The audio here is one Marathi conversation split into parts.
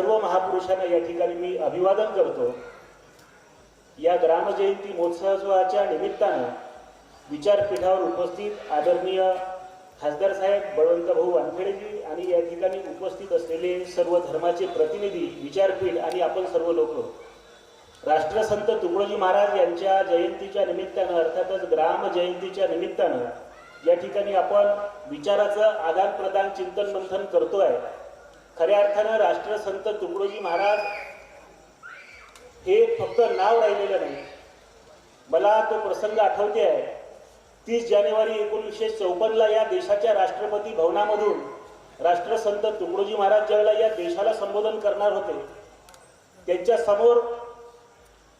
सर्व महापुरुषांना या ठिकाणी मी अभिवादन करतो. या ग्रामजयंती महोत्सवाच्या निमित्तानं विचारपीठावर उपस्थित आदरणीय खासदार साहेब बळवंत भाऊ वानखेडेजी आणि या ठिकाणी उपस्थित असलेले सर्व धर्माचे प्रतिनिधी विचारपीठ आणि आपण सर्व लोक राष्ट्रसंत तुकडोजी महाराज यांच्या जयंतीच्या निमित्तानं अर्थातच ग्राम जयंतीच्या निमित्तानं या ठिकाणी आपण विचाराचं आदान प्रदान चिंतन मंथन करतोय. खऱ्या अर्थानं राष्ट्रसंत तुकडोजी महाराज हे फक्त नाव राहिलेलं नाही. मला तो प्रसंग आठवते आहे. तीस जानेवारी एकोणीसशे चौपन्नला या देशाच्या राष्ट्रपती भवनामधून राष्ट्रसंत तुकडोजी महाराज ज्यावेळेला या देशाला संबोधन करणार होते त्यांच्यासमोर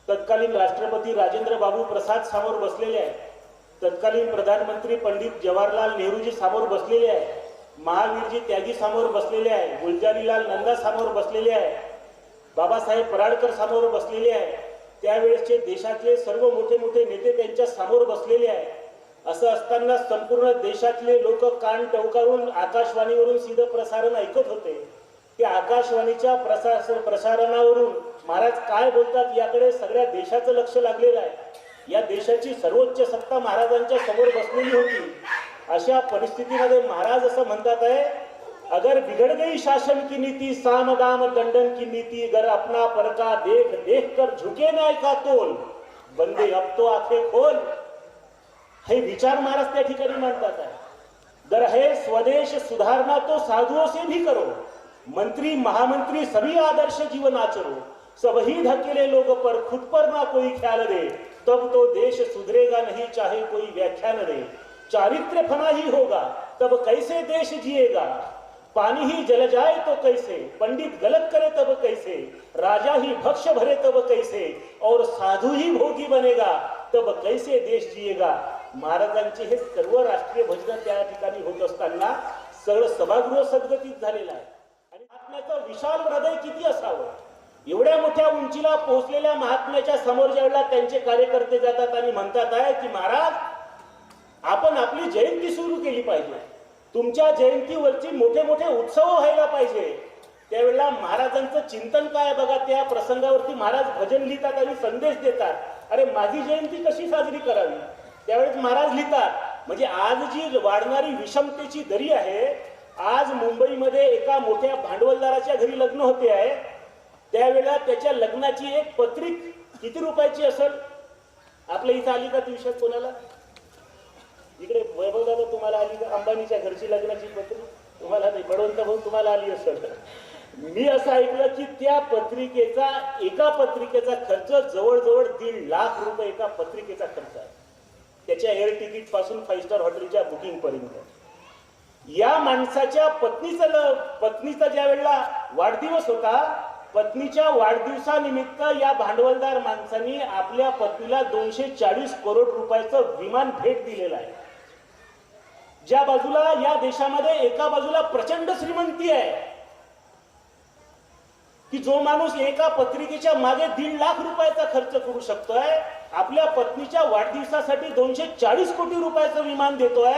तत्कालीन राष्ट्रपती राजेंद्र बाबू प्रसाद समोर बसलेले आहेत. तत्कालीन प्रधानमंत्री पंडित जवाहरलाल नेहरूजी समोर बसलेले आहे महावीरजी त्यागी समोर बसलेले आहे गुलजारीलाल नंदा समोर बसलेले आहे बाबासाहेब पराडकर समोर बसलेले आहे त्यावेळेसचे देशातले सर्व मोठे मोठे नेते त्यांच्यासमोर बसलेले आहे. असं असताना संपूर्ण देशातले लोक कान टवकारून आकाशवाणीवरून सीध प्रसारण ऐकत होते. ते आकाशवाणीच्या प्रसार प्रसारणावरून महाराज काय बोलतात याकडे सगळ्या देशाचं लक्ष लागलेलं आहे. या देशाची सर्वोच्च सत्ता महाराजांच्या समोर बसलेली होती. अशा परिस्थितीमध्ये महाराज असं म्हणतात आहे अगर बिघड गई शासन की नीति साम दाम दंडन की नीति अगर अपना परका देख देख कर झुके नाही का तोल बंदे अब तो आखे खोल। हे विचार महाराज त्या ठिकाणी मांडतात आहे। दर हे स्वदेश सुधारणा तो साधुओं से भी करो मंत्री महामंत्री सभी आदर्श जीवन आचरो सब ही धकेले लोग पर खुद पर ना कोई ख्याल दे तब तो देश सुधरेगा नहीं चाहे कोई व्याख्यान दे। चारित्र फना ही होगा तब कैसे देश जिएगा? पानी ही जल जाए तो कैसे? पंडित गलत करे तब कैसे? राजा ही भक्ष भरे तब कैसे? और साधु ही भोगी बनेगा तब कैसे देश जिएगा? महाराजांचे हे सर्व राष्ट्रीय भजन त्या ठिकाणी होत असताना सगळं सभागृह सद्गतीत झालेलं आहे. आणि महात्म्याचं विशाल हृदय किती असावं? एवढ्या मोठ्या उंचीला पोहोचलेल्या महात्म्याच्या समोर ज्यावेळेला त्यांचे कार्यकर्ते जातात आणि म्हणतात आहे की महाराज आपण आपली जयंती सुरू केली पाहिजे. तुमच्या जयंतीवरची मोठे मोठे उत्सव व्हायला पाहिजे. त्यावेळेला महाराजांचं चिंतन काय बघा त्या प्रसंगावरती महाराज भजन लिहितात आणि संदेश देतात. अरे माझी जयंती कशी साजरी करावी? त्यावेळेस महाराज लिहितात म्हणजे आज जी वाढणारी विषमतेची दरी आहे आज मुंबईमध्ये एका मोठ्या भांडवलदाराच्या घरी लग्न होते आहे. त्यावेळेला त्याच्या लग्नाची एक पत्रिक किती रुपयाची असेल? आपल्या इथं आली का दिवसात कोणाला? इकडे वैभव दादा तुम्हाला आली का? अंबानीच्या घरची लग्नाची पत्री? तुम्हाला नाही बडवंत भाऊ तुम्हाला आली असेल. मी असं ऐकलं की त्या पत्रिकेचा एका पत्रिकेचा खर्च जवळजवळ दीड लाख रुपये एका पत्रिकेचा खर्च आहे. त्याच्या एअर तिकीटपासून फाईव्ह स्टार हॉटेलच्या बुकिंग पर्यंत. या माणसाच्या पत्नीचा पत्नीचा ज्या वेळेला वाढदिवस होता पत्नीच्या वाढदिवसानिमित्त या भांडवलदार माणसांनी आपल्या पत्नीला दोनशे चाळीस करोड रुपयाचं विमान भेट दिलेलं आहे. ज्या बाजूला या देशामध्ये एका बाजूला प्रचंड श्रीमंती आहे की जो माणूस एका पत्रिकेच्या मागे दीड लाख रुपयाचा खर्च करू शकतोय आपल्या पत्नीच्या वाढदिवसासाठी दोनशे चाळीस कोटी रुपयाचं विमान देतोय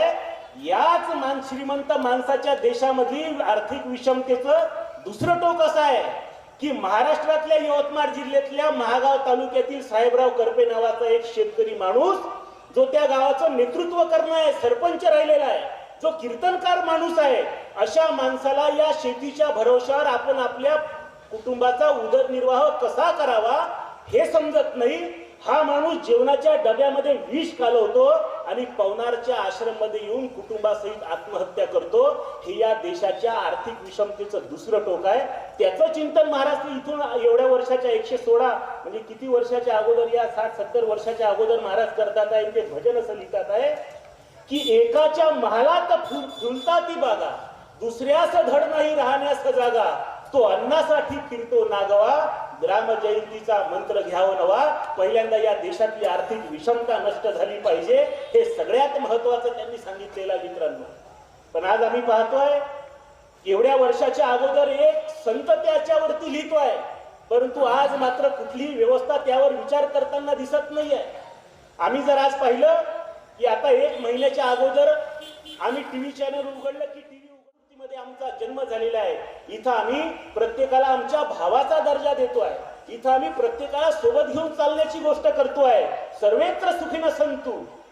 याच मान श्रीमंत माणसाच्या देशामधील आर्थिक विषमतेचं दुसरं टोक असं आहे की महाराष्ट्रातल्या यवतमाळ जिल्ह्यातल्या महागाव तालुक्यातील साहेबराव करपे नावाचा एक शेतकरी माणूस जो त्या गावाचं नेतृत्व करणं आहे सरपंच राहिलेला आहे जो कीर्तनकार माणूस आहे अशा माणसाला या शेतीच्या भरोशावर आपण आपल्या कुटुंबाचा उदरनिर्वाह कसा करावा हे समजत नाही. हा माणूस जेवणाच्या डब्यामध्ये विष कालवतो आणि पवनारच्या आश्रममध्ये येऊन कुटुंबासहित आत्महत्या करतो हे या देशाच्या आर्थिक विषमतेचं दुसरं टोक आहे. त्याचं चिंतन महाराष्ट्र इथून एवढ्या वर्षाच्या एकशे सोळा म्हणजे किती वर्षाच्या अगोदर या साठ सत्तर वर्षाच्या अगोदर महाराज करतात आहे ते भजन असं लिहितात आहे की एकाच्या महालात फुलता ती बागा. दुसऱ्याच धड नाही राहण्यास जागा. तो अन्नासाठी फिरतो नागवा ग्राम जयंतीचा मंत्र घ्यावं नवा. पहिल्यांदा या देशातली आर्थिक विषमता नष्ट झाली पाहिजे हे सगळ्यात महत्वाचं त्यांनी सांगितलेलं मित्रांनो. पण आज आम्ही पाहतोय एवढ्या वर्षाच्या अगोदर एक संत त्याच्यावरती लिहितोय. परंतु आज मात्र कुठलीही व्यवस्था त्यावर विचार करताना दिसत नाहीये. आम्ही जर आज पाहिलं की आता एक महिन्याच्या अगोदर आम्ही टीव्ही चॅनल उघडलं की टीव्ही मध्ये आमचा जन्म झालेला आहे. इथं आम्ही प्रत्येकाला आमच्या भावाचा दर्जा देतो आहे इथं आम्ही प्रत्येकाला सोबत घेऊन चालण्याची गोष्ट करतोय. सर्वेत्र सुखीन संतू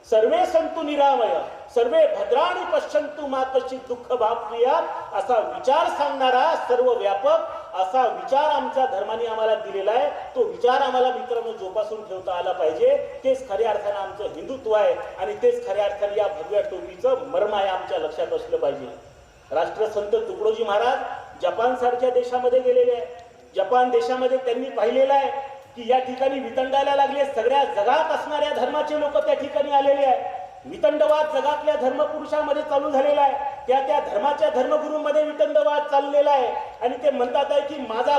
सर्वे संतू निरामय सर्वे भद्राणी पश्यंतू मातशी दुःख भावप्रिया असा विचार सांगणारा सर्व व्यापक असा विचार आमच्या धर्माने आम्हाला दिलेला आहे. तो विचार आम्हाला मित्रांनो जोपासून ठेवता आला पाहिजे. तेच खऱ्या अर्थानं आमचं हिंदुत्व आहे आणि तेच खऱ्या अर्थाने या भगव्या टोपीचं मर्म आहे आमच्या लक्षात असलं पाहिजे. राष्ट्रसंत तुकडोजी महाराज जपान सारख्या देशामध्ये गेलेले आहे जपान देशामध्ये त्यांनी पाहिलेलं आहे की या ठिकाणी वितंडायला लागले सगळ्या जगात असणाऱ्या धर्माचे लोक त्या ठिकाणी आलेले आहे वितंडवाद जगातल्या धर्मपुरुषामध्ये चालू झालेला आहे. त्या त्या धर्माच्या धर्मगुरूंमध्ये वितंडवाद चाललेला आहे. आणि ते म्हणतात आहे की माझा